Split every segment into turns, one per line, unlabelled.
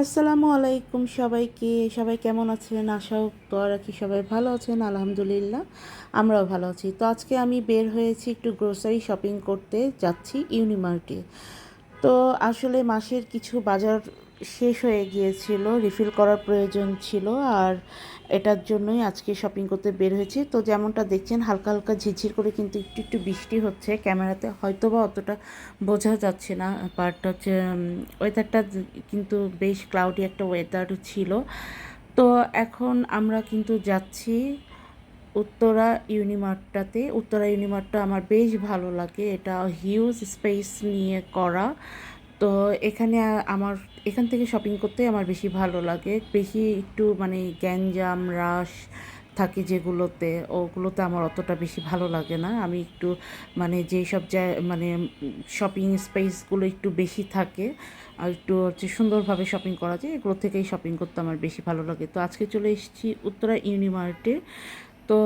আসসালামু আলাইকুম সবাইকে। সবাই কেমন আছেন? আশাও আর কি সবাই ভালো আছেন, আলহামদুলিল্লাহ। আমরাও ভালো আছি। তো আজকে আমি বের হয়েছি একটু গ্রোসারি শপিং করতে যাচ্ছি ইউনিমার্টে। তো আসলে মাসের কিছু বাজার শেষ হয়ে গিয়েছিল রিফিল করার প্রয়োজন ছিল আর এটার জন্যই আজকে শপিং করতে বের হয়েছি। তো যেমনটা দেখছেন, হালকা হালকা ঝিরঝির করে কিন্তু একটু একটু বৃষ্টি হচ্ছে। ক্যামেরাতে হয়তো বা অতটা বোঝা যাচ্ছে না বাট হচ্ছে ওয়েদারটা কিন্তু বেশ ক্লাউডি একটা ওয়েদার ছিল। তো এখন আমরা কিন্তু যাচ্ছি উত্তরা ইউনিমার্টটাতে উত্তরা ইউনিমার্টটা আমার বেশ ভালো লাগে। এটা হিউজ স্পেস নিয়ে করা। তো এখানে আমার, এখান থেকে শপিং করতে আমার বেশি ভালো লাগে। বেশি একটু মানে গ্যাঞ্জাম, রাশ থাকে যেগুলোতে, ওগুলোতে আমার অতটা বেশি ভালো লাগে না। আমি একটু মানে যেই সব জায় মানে শপিং স্পেসগুলো একটু বেশি থাকে, আর একটু হচ্ছে সুন্দরভাবে শপিং করা যায়, এগুলো থেকেই শপিং করতে আমার বেশি ভালো লাগে। তো আজকে চলে এসেছি উত্তরা ইউনিমার্টে তো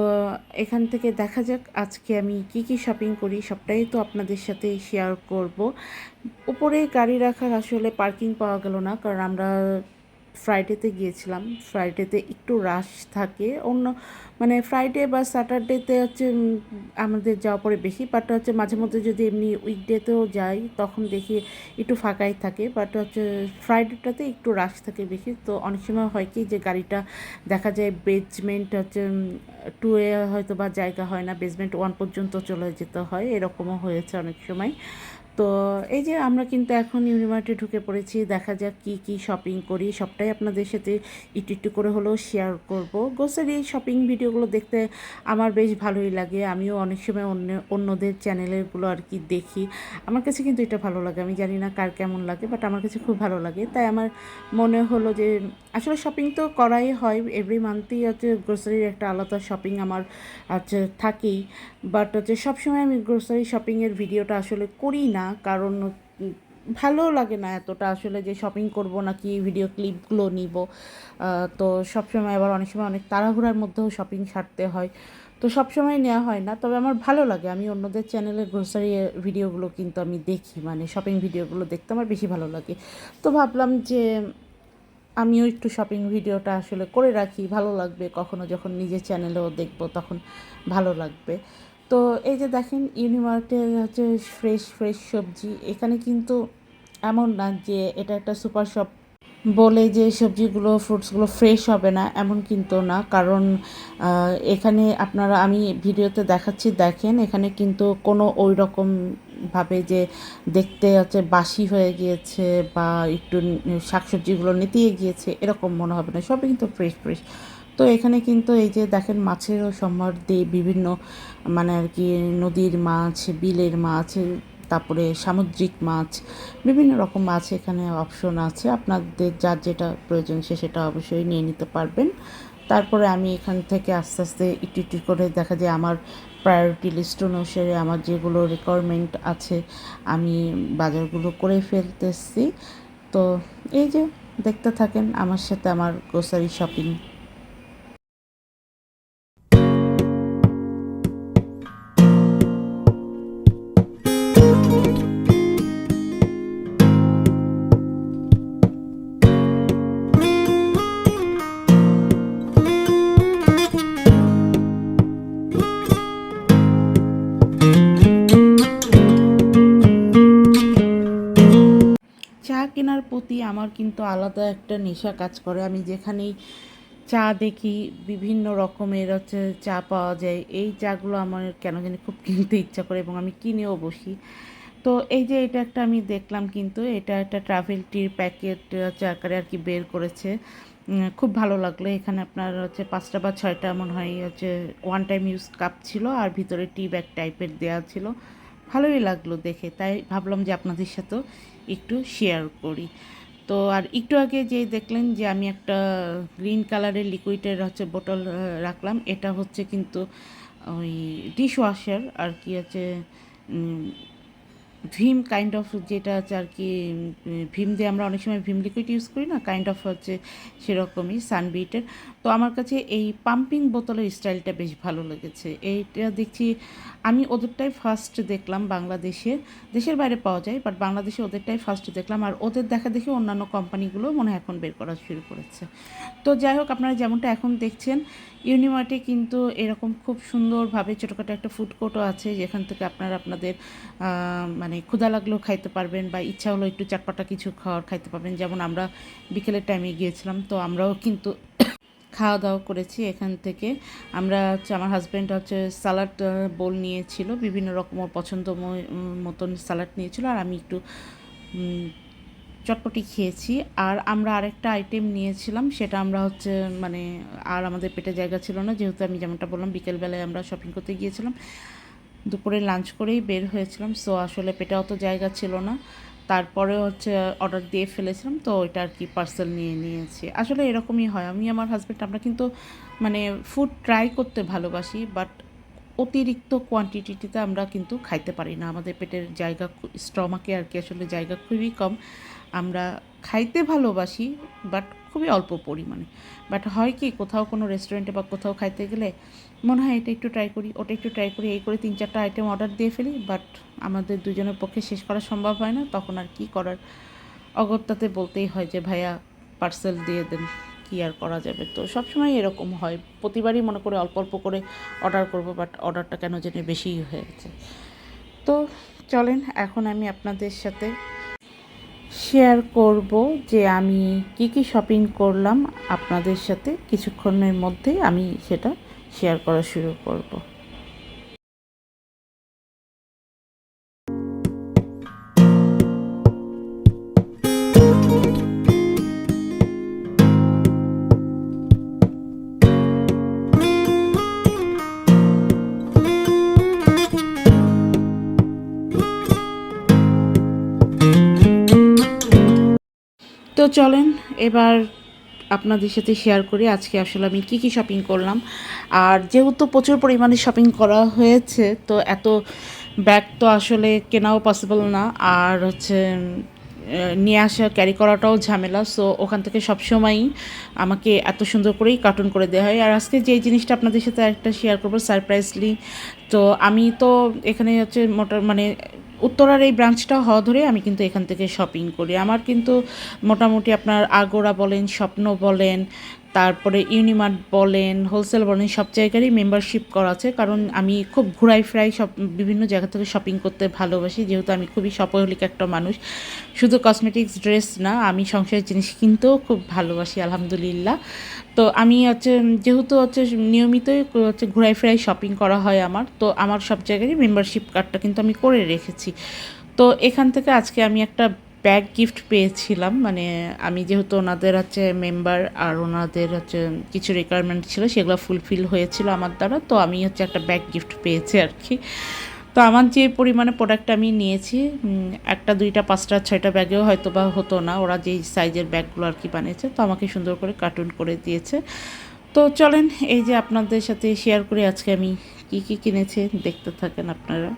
এখান থেকে দেখা যাক আজকে আমি কি কি শপিং করি, সবটাই তো আপনাদের সাথে শেয়ার করব। উপরে গাড়ি রাখার আসলে পার্কিং পাওয়া গেল না, কারণ আমরা ফ্রাইডেতে গিয়েছিলাম। ফ্রাইডেতে একটু রাশ থাকে। অন্য মানে ফ্রাইডে বা স্যাটারডেতে হচ্ছে আমাদের যাওয়া পরে বেশি বাট হচ্ছে মাঝে মধ্যে যদি এমনি উইকডেতেও যাই, তখন দেখি একটু ফাঁকাই থাকে। বাট হচ্ছে ফ্রাইডেটাতে একটু রাশ থাকে বেশি। তো অনেক সময় হয় কি যে গাড়িটা দেখা যায় বেজমেন্ট হচ্ছে টু এ হয়তো বা জায়গা হয় না বেজমেন্ট ওয়ান পর্যন্ত চলে যেতে হয়। এরকমও হয়েছে অনেক সময়। তো এই যে আমরা কিন্তু এখন ইউনিভার্সিটি ঢুকে পড়েছি, দেখা যাক কি কি শপিং করি। সবটাই আপনাদের সাথে একটু একটু করে হলেও শেয়ার করব। গ্রোসারি শপিং ভিডিওগুলো দেখতে আমার বেশ ভালোই লাগে। আমিও অনেক সময় অন্য, অন্যদের চ্যানেলেরগুলো আর কি দেখি। আমার কাছে কিন্তু এটা ভালো লাগে। আমি জানি না কার কেমন লাগে বাট আমার কাছে খুব ভালো লাগে। তাই আমার মনে হলো যে আসলে শপিং তো করাই হয়। এভরি মান্থই হচ্ছে গ্রোসারির একটা আলাদা শপিং আমার হচ্ছে থাকেই। বাট হচ্ছে সবসময় আমি গ্রোসারি শপিংয়ের ভিডিওটা আসলে করি না। কারণ ভালো লাগে না এতটা আসলে যে শপিং করব নাকি ভিডিও ক্লিপগুলো নিব। তো সবসময় আবার অনেক সময় অনেক তাড়াহুড়ার মধ্যেও শপিং সারতে হয়। তো সবসময় নেওয়া হয় না, তবে আমার ভালো লাগে। আমি অন্যদের চ্যানেলে গ্রোসারি ভিডিওগুলো কিন্তু আমি দেখি মানে শপিং ভিডিওগুলো দেখতে আমার বেশি ভালো লাগে। তো ভাবলাম যে আমিও একটু শপিং ভিডিওটা আসলে করে রাখি, ভালো লাগবে। কখনো যখন নিজের চ্যানেলেও দেখব তখন ভালো লাগবে। তো এই যে দেখেন ইউনিমার্টের হচ্ছে ফ্রেশ ফ্রেশ সবজি, এখানে কিন্তু এমন না যে এটা একটা সুপার শপ বলে যে সবজিগুলো, ফ্রুটসগুলো ফ্রেশ হবে না, এমন কিন্তু না। কারণ এখানে আপনারা, আমি ভিডিওতে দেখাচ্ছি, দেখেন এখানে কিন্তু কোনো ওই রকম ভাবে যে দেখতে হচ্ছে বাসি হয়ে গিয়েছে বা একটু শাকসবজিগুলো নেতিয়ে গিয়েছে, এরকম মনে হবে না। সবই কিন্তু ফ্রেশ ফ্রেশ। তো এখানে কিন্তু এই যে দেখেন মাছেরও সম্ভার দিয়ে বিভিন্ন মানে আর কি নদীর মাছ, বিলের মাছ, তারপরে সামুদ্রিক মাছ, বিভিন্ন রকম মাছ এখানে অপশন আছে। আপনাদের যার যেটা প্রয়োজন সে সেটা অবশ্যই নিয়ে নিতে পারবেন। তারপরে আমি এখান থেকে আস্তে আস্তে একটু একটু করে দেখা যায় আমার প্রায়োরিটি লিস্ট অনুসারে আমার যেগুলো রিকোয়ারমেন্ট আছে আমি বাজারগুলো করে ফেলতেছি। তো এই যে দেখতে থাকেন আমার সাথে আমার গ্রোসারি শপিং আমার কিন্তু আলাদা একটা নেশা কাজ করে। আমি যেখানেই চা দেখি, বিভিন্ন রকমের হচ্ছে চা পাওয়া যায়। এই চাগুলো আমার কেন জানি খুব কিনতে ইচ্ছা করে এবং আমি কিনেও বসি। তো এই যে এটা একটা আমি দেখলাম কিন্তু, এটা একটা ট্রাভেল টির প্যাকেট হচ্ছে আকারে আর কি বের করেছে। খুব ভালো লাগল। এখানে আপনার হচ্ছে পাঁচটা বা ছয়টা মনে হয় হচ্ছে ওয়ান টাইম ইউজ কাপ ছিল আর ভিতরে টি ব্যাগ টাইপের দেওয়া ছিল। ভালোই লাগল দেখে। তাই ভাবলাম যে আপনাদের সাথেও একটু শেয়ার করি। তো আর একটু আগে যে দেখলেন যে আমি একটা গ্রিন কালারের লিকুইডের হচ্ছে বোটল রাখলাম। এটা হচ্ছে কিন্তু ওই ডিশ ওয়াশার আর কি হচ্ছে ভিম কাইন্ড অফ যেটা আছে আর কি ভিম দিয়ে আমরা অনেক সময় ভিম লিকুইড ইউজ করি না কাইন্ড অফ হচ্ছে সেরকমই সানবিটের তো আমার কাছে এই পাম্পিং বোতলের স্টাইলটা বেশ ভালো লেগেছে। এইটা দেখছি, আমি ওদেরটাই ফার্স্ট দেখলাম বাংলাদেশে। দেশের বাইরে পাওয়া যায় বাট বাংলাদেশে ওদেরটাই ফার্স্ট দেখলাম। আর ওদের দেখা দেখে অন্যান্য কোম্পানিগুলো মনে হয় এখন বের করা শুরু করেছে। তো যাই হোক, আপনারা যেমনটা এখন দেখছেন ইউনিমার্টে কিন্তু এরকম খুব সুন্দরভাবে ছোটোখাটো একটা ফুড কোর্টও আছে, যেখান থেকে আপনারা আপনাদের মানে ক্ষুধা লাগলেও খাইতে পারবেন বা ইচ্ছা হলো একটু চাটপাটা কিছু খাওয়ার খাইতে পারবেন। যেমন আমরা বিকেলের টাইমে গিয়েছিলাম, তো আমরাও কিন্তু খাওয়া দাওয়া করেছি এখান থেকে। আমরা হচ্ছে, আমার হাজব্যান্ড হচ্ছে সালাড বোল নিয়েছিল, বিভিন্ন রকম পছন্দ মতন সালাড নিয়েছিল, আর আমি একটু চটপটি খেয়েছি। আর আমরা আরেকটা আইটেম নিয়েছিলাম, সেটা আমরা হচ্ছে মানে আর আমাদের পেটে জায়গা ছিল না, যেহেতু আমি যেমনটা বললাম, বিকেলবেলায় আমরা শপিং করতে গিয়েছিলাম। দুপুরে লাঞ্চ করেই বের হয়েছিলাম সো আসলে পেটে অত জায়গা ছিল না। তারপরে হচ্ছে অর্ডার দিয়ে ফেলেছিলাম, তো ওইটা আর কি পার্সেল নিয়ে নিয়েছি। আসলে এরকমই হয়। আমি, আমার হাজব্যান্ড আমরা কিন্তু মানে ফুড ট্রাই করতে ভালোবাসি বাট অতিরিক্ত কোয়ান্টিটিতে আমরা কিন্তু খাইতে পারি না। আমাদের পেটের জায়গা স্টমাকে আর কি আসলে জায়গা খুবই কম। আমরা খাইতে ভালোবাসি বাট খুবই অল্প পরিমাণে। বাট হয় কি, কোথাও কোনো রেস্টুরেন্টে বা কোথাও খাইতে গেলে মনে হয় এটা একটু ট্রাই করি, ওটা একটু ট্রাই করি, এই করে তিন চারটা আইটেম অর্ডার দিয়ে ফেলি বাট আমাদের দুজনের পক্ষে শেষ করা সম্ভব হয় না। তখন আর কি করার? অগত্যাতে বলতেই হয় যে, ভাইয়া পার্সেল দিয়ে দেন, কি আর করা যাবে? তো সবসময় এরকম হয়। প্রতিবারই মনে করে অল্প অল্প করে অর্ডার করব বাট অর্ডারটা কেন জানি বেশিই হয়েছে। তো চলেন, এখন আমি আপনাদের সাথে শেয়ার করব যে আমি কি কি শপিং করলাম আপনাদের সাথে। কিছুক্ষণের মধ্যেই আমি সেটা শেয়ার করা শুরু করব। তো চলেন, এবার আপনাদের সাথে শেয়ার করি আজকে আসলে আমি কি কি শপিং করলাম। আর যেহেতু প্রচুর পরিমাণে শপিং করা হয়েছে, তো এত ব্যাগ তো আসলে কেনাও পসিবল না। আর হচ্ছে নিয়ে আসা ক্যারি করাটাও ঝামেলা। সো ওখান থেকে সবসময়ই আমাকে এত সুন্দর করেই কার্টুন করে দেওয়া হয়। আর আজকে যে জিনিসটা আপনাদের সাথে একটা শেয়ার করব সারপ্রাইজলি তো আমি তো এখানে হচ্ছে মোটর মানে উত্তরার এই ব্রাঞ্চটা হওয়া ধরে আমি কিন্তু এখান থেকে শপিং করি। আমার কিন্তু মোটামুটি আপনার আগোরা বলেন, স্বপ্ন বলেন, তারপরে ইউনিমার্ট বলেন হোলসেল বলেন, সব জায়গারই মেম্বারশিপ করা আছে। কারণ আমি খুব ঘুরাই ফিরাই সব বিভিন্ন জায়গা থেকে শপিং করতে ভালোবাসি, যেহেতু আমি খুবই শপহলিক একটা মানুষ। শুধু কসমেটিক্স ড্রেস না, আমি সংসারের জিনিস কিনতেও খুব ভালোবাসি, আলহামদুলিল্লাহ। তো আমি হচ্ছে যেহেতু হচ্ছে নিয়মিতই হচ্ছে ঘুরাই ফিরাই শপিং করা হয় আমার, তো আমার সব জায়গারই মেম্বারশিপ কার্ডটা কিন্তু আমি করে রেখেছি। তো এখান থেকে আজকে আমি একটা ব্যাগ গিফট পেয়েছিলাম মানে আমি যেহেতু ওনাদের হচ্ছে মেম্বার আর ওনাদের হচ্ছে কিছু রিকোয়ারমেন্ট ছিল, সেগুলো ফুলফিল হয়েছিল আমার দ্বারা, তো আমি হচ্ছে একটা ব্যাগ গিফট পেয়েছি আর কি। তো আমার যে পরিমাণে প্রোডাক্ট আমি নিয়েছি একটা, দুইটা, পাঁচটা, ছয়টা ব্যাগেও হয়তো বা হতো না। ওরা যেই সাইজের ব্যাগগুলো আর কি বানিয়েছে, তো আমাকে সুন্দর করে কার্টুন করে দিয়েছে। তো চলেন, এই যে আপনাদের সাথে শেয়ার করে, আজকে আমি কি কি কিনেছে, দেখতে থাকেন আপনারা।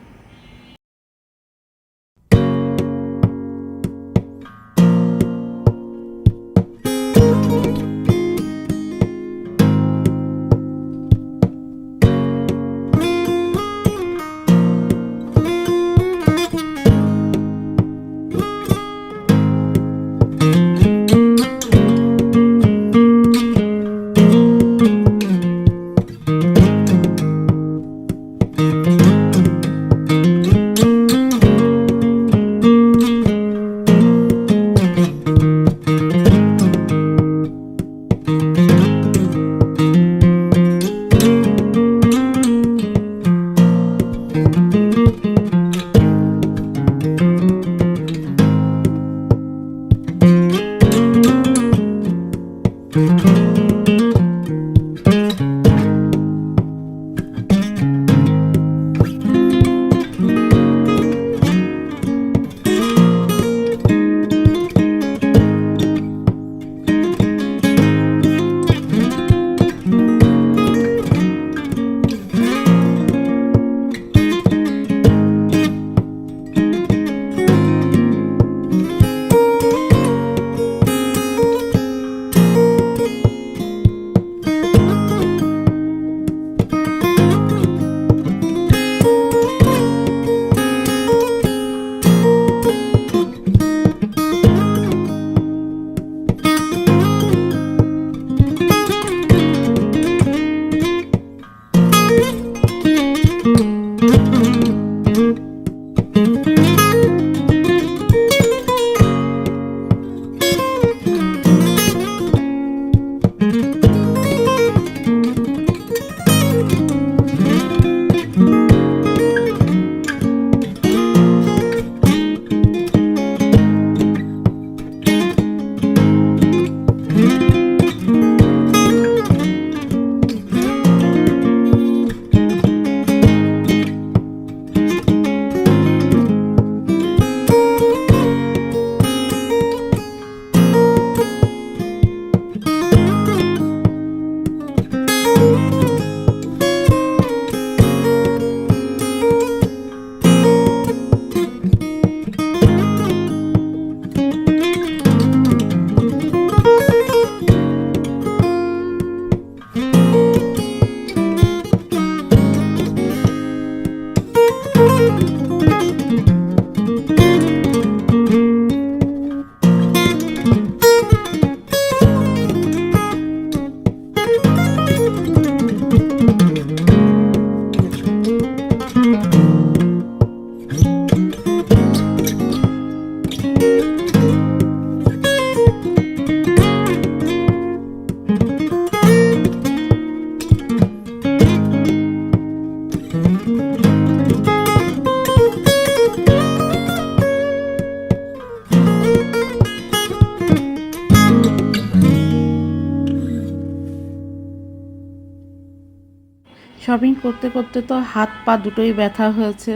শপিং করতে করতে তো হাত পা দুটোই ব্যথা হয়েছে।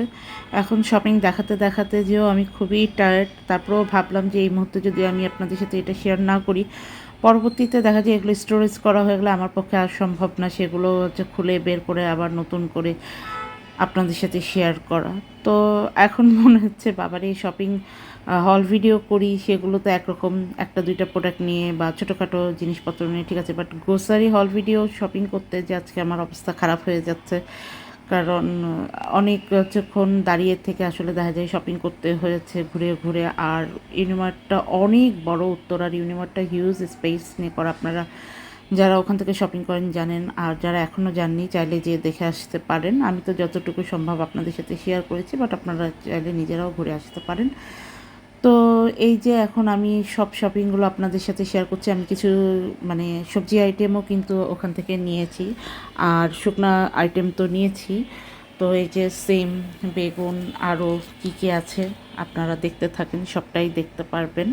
এখন শপিং দেখাতে দেখাতে যেও আমি খুবই টায়ার্ড তারপরেও ভাবলাম যে এই মুহূর্তে যদি আমি আপনাদের সাথে এটা শেয়ার না করি, পরবর্তীতে দেখা যায় এগুলো স্টোরেজ করা হয়ে গেলে আমার পক্ষে আর সম্ভব না, সেগুলো হচ্ছে খুলে বের করে আবার নতুন করে আপনাদের সাথে শেয়ার করা। তো এখন মনে হচ্ছে বাবার এই শপিং হল ভিডিও করি, সেগুলো তো একরকম একটা দুইটা প্রোডাক্ট নিয়ে বা ছোটোখাটো জিনিসপত্র নিয়ে, ঠিক আছে বাট গ্রোসারি হল ভিডিও শপিং করতে যে আজকে আমার অবস্থা খারাপ হয়ে যাচ্ছে। কারণ অনেক হচ্ছেক্ষণ দাঁড়িয়ে থেকে আসলে দেখা যায় শপিং করতে হয়েছে ঘুরে ঘুরে, আর ইউনিমার্টটা অনেক বড়, উত্তরার ইউনিমার্টটা হিউজ স্পেস নিয়ে করা আপনারা যারা ওখান থেকে শপিং করেন জানেন, আর যারা এখনও যাননি, চাইলে যেয়ে দেখে আসতে পারেন। আমি তো যতটুকু সম্ভব আপনাদের সাথে শেয়ার করেছি বাট আপনারা চাইলে নিজেরাও ঘুরে আসতে পারেন। তো এই যে এখন আমি সব শপিংগুলো আপনাদের সাথে শেয়ার করছি, আমি কিছু মানে সবজি আইটেমও কিন্তু ওখান থেকে নিয়েছি, আর শুকনা আইটেম তো নিয়েছি। তো এই যে সেম, বেগুন, আরও কী কী আছে, আপনারা দেখতে থাকেন, সবটাই দেখতে পারবেন।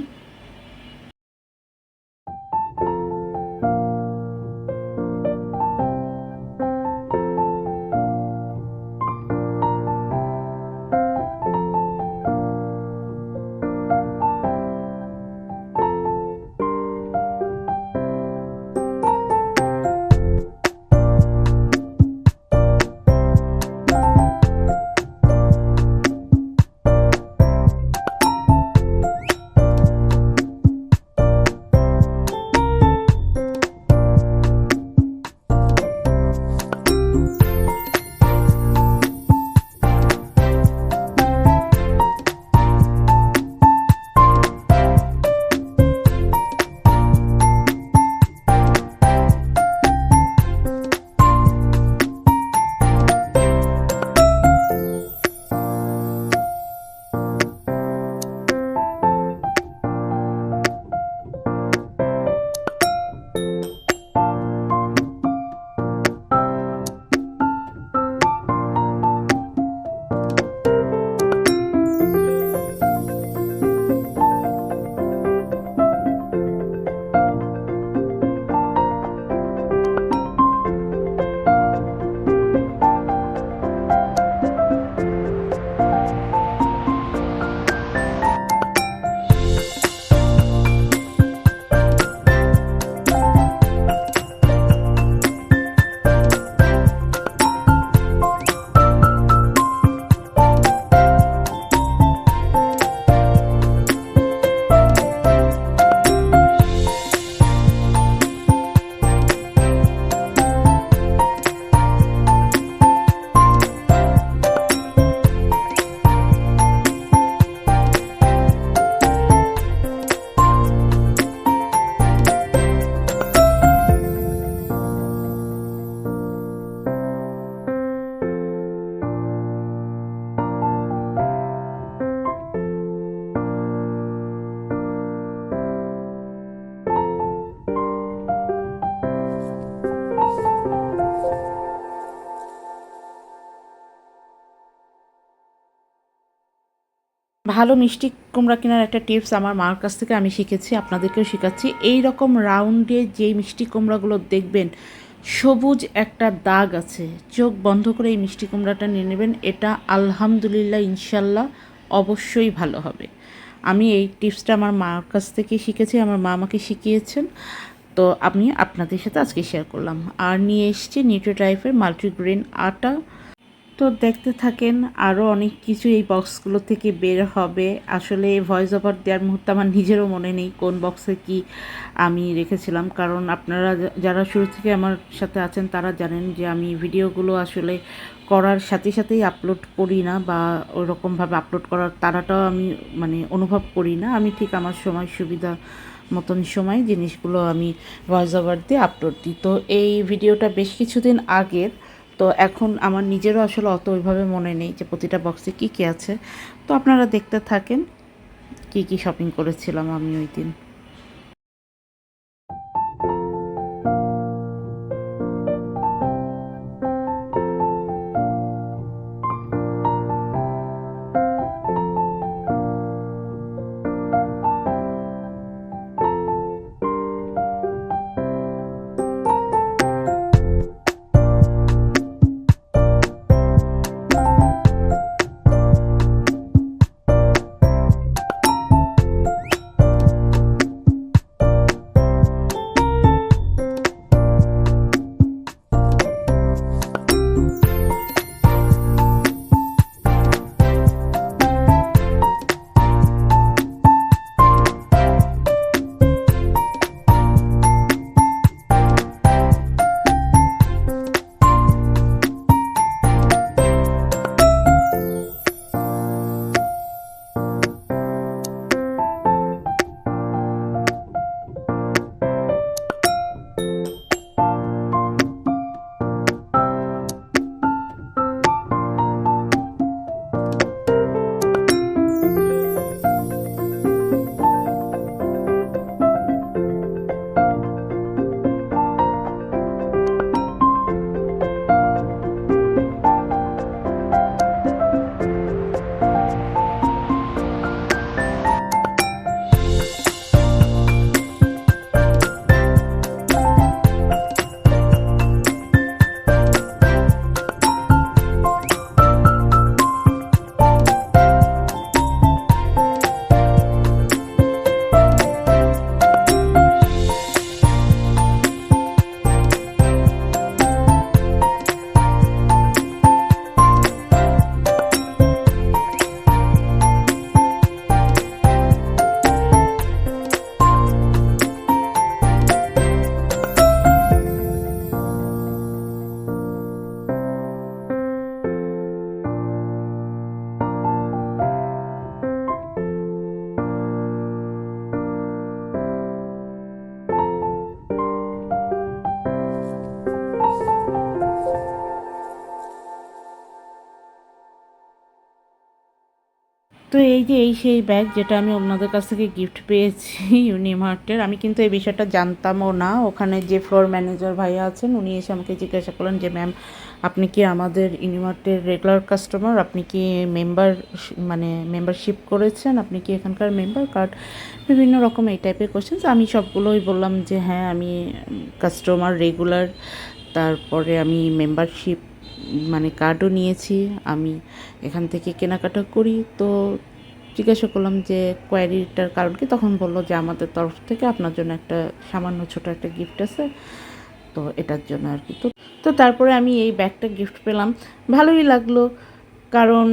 ভালো মিষ্টি কুমড়া কেনার একটা টিপস আমার মার কাছ থেকে আমি শিখেছি, আপনাদেরকেও শেখাচ্ছি। এই রকম রাউন্ডে যেই মিষ্টি কুমড়াগুলো দেখবেন, সবুজ একটা দাগ আছে, চোখ বন্ধ করে এই মিষ্টি কুমড়াটা নিয়ে নেবেন, এটা আলহামদুলিল্লাহ, ইনশাল্লাহ অবশ্যই ভালো হবে। আমি এই টিপসটা আমার মার কাছ থেকে শিখেছি, আমার মা আমাকে শিখিয়েছেন। তো আমি আপনাদের সাথে আজকে শেয়ার করলাম। আর নিয়ে এসছি নিউট্রি টাইপের মাল্টিগ্রেন আটা তো দেখতে থাকেন আরও অনেক কিছু এই বক্সগুলো থেকে বের হবে। আসলে ভয়েস ওভার দেওয়ার মুহূর্তে আমার নিজেরও মনে নেই কোন বক্সে কি আমি রেখেছিলাম। কারণ আপনারা যারা শুরু থেকে আমার সাথে আছেন তারা জানেন যে আমি ভিডিওগুলো আসলে করার সাথে সাথেই আপলোড করি না বা ওরকমভাবে আপলোড করার তারাটাও আমি মানে অনুভব করি না। আমি ঠিক আমার সময় সুবিধা মতন সময় জিনিসগুলো আমি ভয়েস ওভার দিয়ে আপলোড দিই। তো এই ভিডিওটা বেশ কিছুদিন আগের। তো এখন আমার নিজেরও আসলে অত ওইভাবে মনে নেই যে প্রতিটা বক্সে কী কী আছে। তো আপনারা দেখতে থাকেন কী কী শপিং করেছিলাম আমি ওই দিন। সেই ব্যাগ যেটা আমি ওনাদের কাছ থেকে গিফট পেয়েছি ইউনিমার্টের আমি কিন্তু এই বিষয়টা জানতামও না। ওখানে যে ফ্লোর ম্যানেজার ভাইয়া আছেন, উনি এসে আমাকে জিজ্ঞাসা করলেন যে ম্যাম আপনি কি আমাদের ইউনিমার্টের রেগুলার কাস্টমার আপনি কি মেম্বার মানে মেম্বারশিপ করেছেন? আপনি কি এখানকার মেম্বার কার্ড বিভিন্ন রকম এই টাইপের কোশ্চেন্স আমি সবগুলোই বললাম যে হ্যাঁ আমি কাস্টমার রেগুলার তারপরে আমি মেম্বারশিপ মানে কার্ডও নিয়েছি। আমি এখান থেকে কেনাকাটা করি। তো জিজ্ঞাসা করলাম যে কোয়ারিটার কারণ কি, তখন বলল যে আমাদের তরফ থেকে আপনার জন্য একটা সামান্য ছোট একটা গিফট আছে, তো এটার জন্য আর কি। তো তো তারপরে আমি এই ব্যাগটা গিফট পেলাম। ভালোই লাগল, কারণ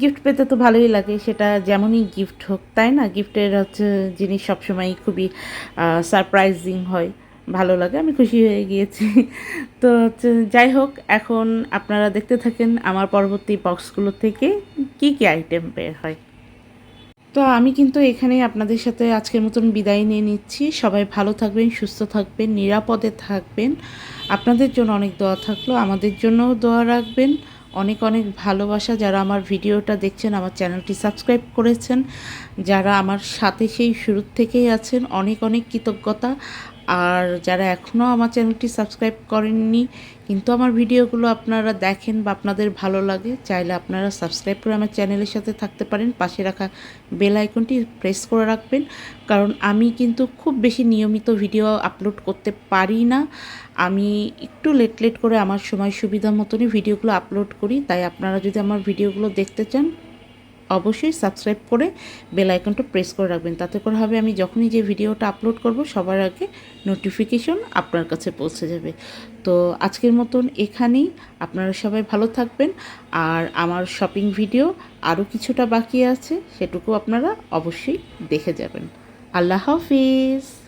গিফট পেতে তো ভালোই লাগে, সেটা যেমনই গিফট হোক, তাই না? গিফটের হচ্ছে জিনিস সবসময়ই খুবই সারপ্রাইজিং হয়, ভালো লাগে, আমি খুশি হয়ে গিয়েছি। তো হচ্ছে যাই হোক, এখন আপনারা দেখতে থাকেন আমার পরবর্তী বক্সগুলো থেকে কি কি আইটেম বের হয়। তো আমি কিন্তু এখানে আপনাদের সাথে আজকের মতন বিদায় নিয়ে নিচ্ছি। সবাই ভালো থাকবেন, সুস্থ থাকবেন, নিরাপদে থাকবেন। আপনাদের জন্য অনেক দোয়া থাকল। আমাদের জন্যও দোয়া রাখবেন। অনেক অনেক ভালোবাসা। যারা আমার ভিডিওটা দেখছেন, আমার চ্যানেলটি সাবস্ক্রাইব করেছেন, যারা আমার সাথে সেই শুরুর থেকেই আছেন, অনেক অনেক কৃতজ্ঞতা। আর যারা এখনও আমার চ্যানেলটি সাবস্ক্রাইব করেননি, কিন্তু আমার ভিডিওগুলো আপনারা দেখেন বা আপনাদের ভালো লাগে, চাইলে আপনারা সাবস্ক্রাইব করে আমার চ্যানেলের সাথে থাকতে পারেন। পাশে রাখা বেল আইকনটি প্রেস করে রাখবেন, কারণ আমি কিন্তু খুব বেশি নিয়মিত ভিডিও আপলোড করতে পারি না। আমি একটু লেট লেট করে আমার সময় সুবিধা মতনই ভিডিওগুলো আপলোড করি, তাই আপনারা যদি আমার ভিডিওগুলো দেখতে চান অবশ্যই সাবস্ক্রাইব করে বেল আইকনটা প্রেস করে রাখবেন। তাতে করে হবে আমি যখনই যে ভিডিওটা আপলোড করব, সবার আগে নোটিফিকেশন আপনার কাছে পৌঁছে যাবে। তো আজকের মতন এখানেই। আপনারা সবাই ভালো থাকবেন। আর আমার শপিং ভিডিও আরও কিছুটা বাকি আছে, সেটুকু আপনারা অবশ্যই দেখে যাবেন। আল্লাহ হাফিজ!